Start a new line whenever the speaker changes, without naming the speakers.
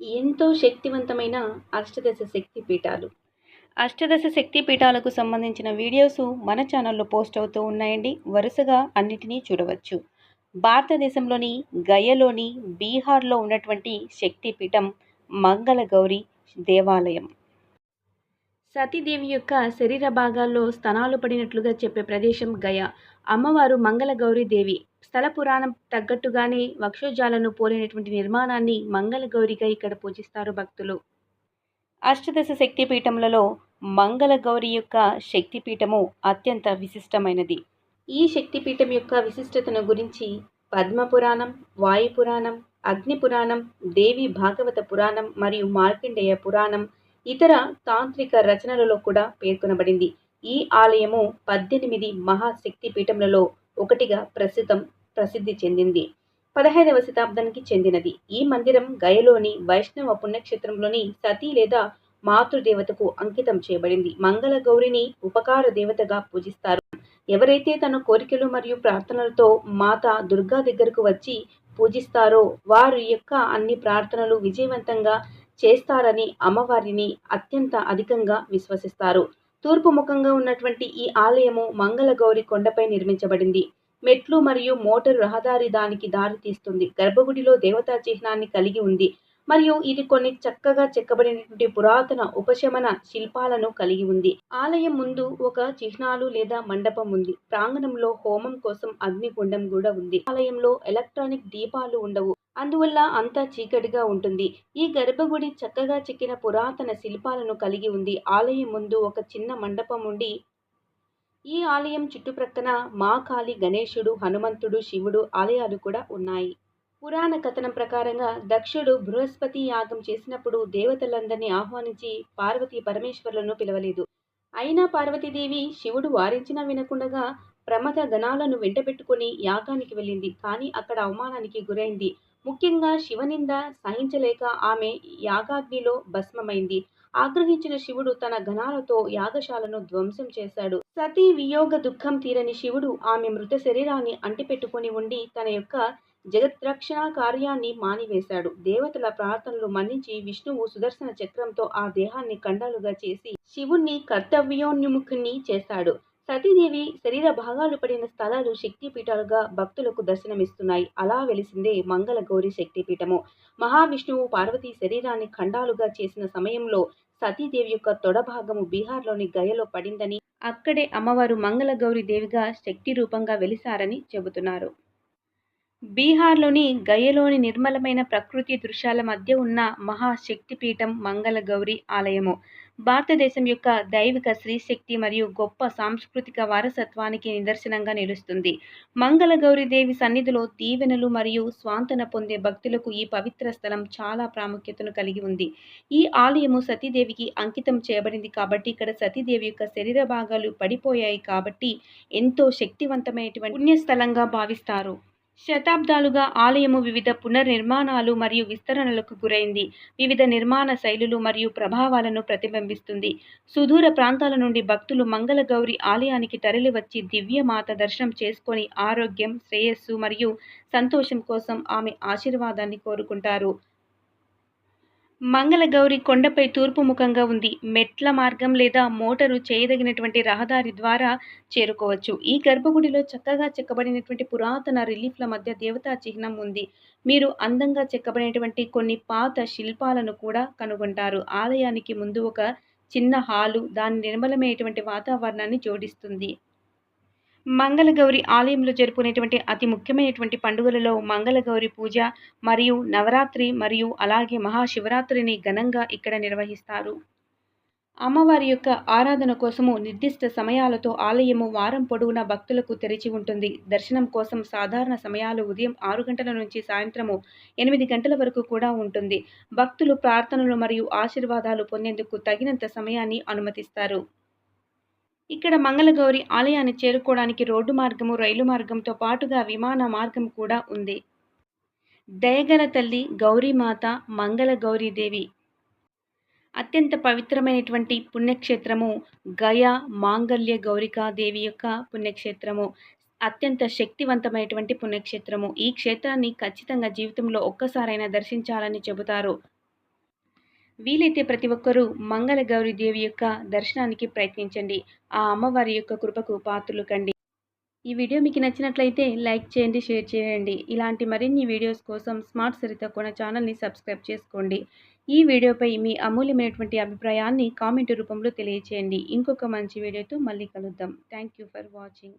ఎంతో శక్తివంతమైన అష్టదశ శక్తి పీఠాలు. అష్టదశ శక్తి పీఠాలకు సంబంధించిన వీడియోస్ మన ఛానల్లో పోస్ట్ అవుతూ ఉన్నాయండి. వరుసగా అన్నిటినీ చూడవచ్చు. భారతదేశంలోని గయలోని బీహార్లో ఉన్నటువంటి శక్తి పీఠం మంగళగౌరి దేవాలయం. సతీదేవి యొక్క శరీర భాగాల్లో స్థనాలు పడినట్లుగా చెప్పే ప్రదేశం గయ. అమ్మవారు మంగళగౌరి దేవి. స్థల పురాణం తగ్గట్టుగానే వక్షోజాలను పోలినటువంటి నిర్మాణాన్ని మంగళగౌరిగా ఇక్కడ పూజిస్తారు భక్తులు. అష్టదశ శక్తిపీఠములలో మంగళగౌరి యొక్క శక్తిపీఠము అత్యంత విశిష్టమైనది. ఈ శక్తిపీఠం యొక్క విశిష్టతను గురించి పద్మ పురాణం వాయు పురాణం అగ్ని పురాణం దేవి భాగవత పురాణం మరియు మార్కండేయ పురాణం ఇతర తాంత్రిక రచనలలో కూడా పేర్కొనబడింది. ఈ ఆలయము పద్దెనిమిది మహాశక్తి పీఠములలో ఒకటిగా ప్రస్తుతం ప్రసిద్ధి చెందింది. పదహైదవ శతాబ్దానికి చెందినది. ఈ మందిరం గయలోని వైష్ణవ పుణ్యక్షేత్రంలోని సతీ లేదా మాతృదేవతకు అంకితం చేయబడింది. మంగళ గౌరిని ఉపకార దేవతగా పూజిస్తారు. ఎవరైతే తన కోరికలు మరియు ప్రార్థనలతో మాత దుర్గా దగ్గరకు వచ్చి పూజిస్తారో వారి యొక్క అన్ని ప్రార్థనలు విజయవంతంగా చేస్తారని అమ్మవారిని అత్యంత అధికంగా విశ్వసిస్తారు. తూర్పు ముఖంగా ఉన్నటువంటి ఈ ఆలయము మంగళగౌరి కొండపై నిర్మించబడింది. మెట్లు మరియు మోటారు రహదారి దానికి దారి తీస్తుంది. గర్భగుడిలో దేవతా చిహ్నాన్ని కలిగి ఉంది. మరియు ఇది కొన్ని చక్కగా చెక్కబడినటువంటి పురాతన ఉపశమన శిల్పాలను కలిగి ఉంది. ఆలయం ముందు ఒక చిహ్నాలు లేదా మండపం ఉంది. ప్రాంగణంలో హోమం కోసం అగ్నిగుండం కూడా ఉంది. ఆలయంలో ఎలక్ట్రానిక్ దీపాలు ఉండవు. అందువల్ల అంతా చీకటిగా ఉంటుంది. ఈ గర్భగుడి చక్కగా చెక్కిన పురాతన శిల్పాలను కలిగి ఉంది. ఆలయం ముందు ఒక చిన్న మండపం ఉండి ఈ ఆలయం చుట్టుప్రక్కన మా కాళి గణేశుడు హనుమంతుడు శివుడు ఆలయాలు కూడా ఉన్నాయి. పురాణ కథనం ప్రకారంగా దక్షుడు బృహస్పతి యాగం చేసినప్పుడు దేవతలందరినీ ఆహ్వానించి పార్వతీ పరమేశ్వరులను పిలవలేదు. అయినా పార్వతీదేవి శివుడు వారించినా వినకుండగా ప్రమద గణాలను వెంటబెట్టుకుని యాగానికి వెళ్ళింది. కానీ అక్కడ అవమానానికి గురైంది. ముఖ్యంగా శివనింద సహించలేక ఆమె యాగాగ్నిలో భస్మమైంది. ఆగ్రహించిన శివుడు తన ఘనాలతో యాగశాలను ధ్వంసం చేశాడు. సతీ వియోగ దుఃఖం తీరని శివుడు ఆమె మృత శరీరాన్ని అంటిపెట్టుకుని ఉండి తన యొక్క జగద్రక్షణ కార్యాన్ని మానివేశాడు. దేవతల ప్రార్థనలు మన్నించి విష్ణువు సుదర్శన చక్రంతో ఆ దేహాన్ని కండాలుగా చేసి శివుణ్ణి కర్తవ్యోన్ముఖుణ్ణి చేశాడు. సతీదేవి శరీర భాగాలు పడిన స్థలాలు శక్తిపీఠాలుగా భక్తులకు దర్శనమిస్తున్నాయి. అలా వెలిసిందే మంగళ గౌరి శక్తిపీఠము. మహావిష్ణువు పార్వతీ శరీరాన్ని ఖండాలుగా చేసిన సమయంలో సతీదేవి యొక్క తొడ భాగము బీహార్లోని గయలో పడిందని అక్కడే అమ్మవారు మంగళ గౌరి దేవిగా శక్తి రూపంగా వెలిసారని చెబుతున్నారు. బీహార్లోని గయలోని నిర్మలమైన ప్రకృతి దృశ్యాల మధ్య ఉన్న మహాశక్తిపీఠం మంగళగౌరి ఆలయము. భారతదేశం యొక్క దైవిక శ్రీశక్తి మరియు గొప్ప సాంస్కృతిక వారసత్వానికి నిదర్శనంగా నిలుస్తుంది. మంగళగౌరి దేవి సన్నిధిలో దీవెనలు మరియు స్వాంతన పొందే భక్తులకు ఈ పవిత్ర స్థలం చాలా ప్రాముఖ్యతను కలిగి ఉంది. ఈ ఆలయము సతీదేవికి అంకితం చేయబడింది కాబట్టి ఇక్కడ సతీదేవి యొక్క శరీర భాగాలు పడిపోయాయి కాబట్టి ఎంతో శక్తివంతమైనటువంటి పుణ్యస్థలంగా భావిస్తారు. శతాబ్దాలుగా ఆలయము వివిధ పునర్నిర్మాణాలు మరియు విస్తరణలకు గురైంది. వివిధ నిర్మాణ శైలులు మరియు ప్రభావాలను ప్రతిబింబిస్తుంది. సుదూర ప్రాంతాల నుండి భక్తులు మంగళగౌరి ఆలయానికి తరలివచ్చి దివ్యమాత దర్శనం చేసుకొని ఆరోగ్యం శ్రేయస్సు మరియు సంతోషం కోసం ఆమె ఆశీర్వాదాన్ని కోరుకుంటారు. మంగళగౌరి కొండపై తూర్పు ముఖంగా ఉంది. మెట్ల మార్గం లేదా మోటారు చేయదగినటువంటి రహదారి ద్వారా చేరుకోవచ్చు. ఈ గర్భగుడిలో చక్కగా చెక్కబడినటువంటి పురాతన రిలీఫ్ల మధ్య దేవతా చిహ్నం ఉంది. మీరు అందంగా చెక్కబడినటువంటి కొన్ని పాత శిల్పాలను కూడా కనుగొంటారు. ఆలయానికి ముందు ఒక చిన్న హాలు దాని నిర్మలమైనటువంటి వాతావరణాన్ని జోడిస్తుంది. మంగళగౌరి ఆలయంలో జరుపుకునేటువంటి అతి ముఖ్యమైనటువంటి పండుగలలో మంగళగౌరి పూజ మరియు నవరాత్రి మరియు అలాగే మహాశివరాత్రిని ఘనంగా ఇక్కడ నిర్వహిస్తారు. అమ్మవారి యొక్క ఆరాధన కోసము నిర్దిష్ట సమయాలతో ఆలయము వారం పొడవునా భక్తులకు తెరిచి ఉంటుంది. దర్శనం కోసం సాధారణ సమయాలు ఉదయం ఆరు గంటల నుంచి సాయంత్రము ఎనిమిది గంటల వరకు కూడా ఉంటుంది. భక్తులు ప్రార్థనలు మరియు ఆశీర్వాదాలు పొందేందుకు తగినంత సమయాన్ని అనుమతిస్తారు. ఇక్కడ మంగళగౌరి ఆలయాన్ని చేరుకోవడానికి రోడ్డు మార్గము రైలు మార్గంతో పాటుగా విమాన మార్గం కూడా ఉంది. దయగల తల్లి గౌరీమాత మంగళ గౌరీదేవి అత్యంత పవిత్రమైనటువంటి పుణ్యక్షేత్రము గయా మాంగల్య గౌరికా దేవి యొక్క పుణ్యక్షేత్రము. అత్యంత శక్తివంతమైనటువంటి పుణ్యక్షేత్రము. ఈ క్షేత్రాన్ని ఖచ్చితంగా జీవితంలో ఒక్కసారైనా దర్శించాలని చెబుతారు. వీలైతే ప్రతి ఒక్కరూ మంగళ గౌరి దేవి యొక్క దర్శనానికి ప్రయత్నించండి. ఆ అమ్మవారి యొక్క కృపకు పాత్రలు కండి. ఈ వీడియో మీకు నచ్చినట్లయితే లైక్ చేయండి షేర్ చేయండి. ఇలాంటి మరిన్ని వీడియోస్ కోసం స్మార్ట్ సరిత కొన ఛానల్ని సబ్స్క్రైబ్ చేసుకోండి. ఈ వీడియోపై మీ అమూల్యమైనటువంటి అభిప్రాయాన్ని కామెంట్ రూపంలో తెలియచేయండి. ఇంకొక మంచి వీడియోతో మళ్ళీ కలుద్దాం. Thank you for watching.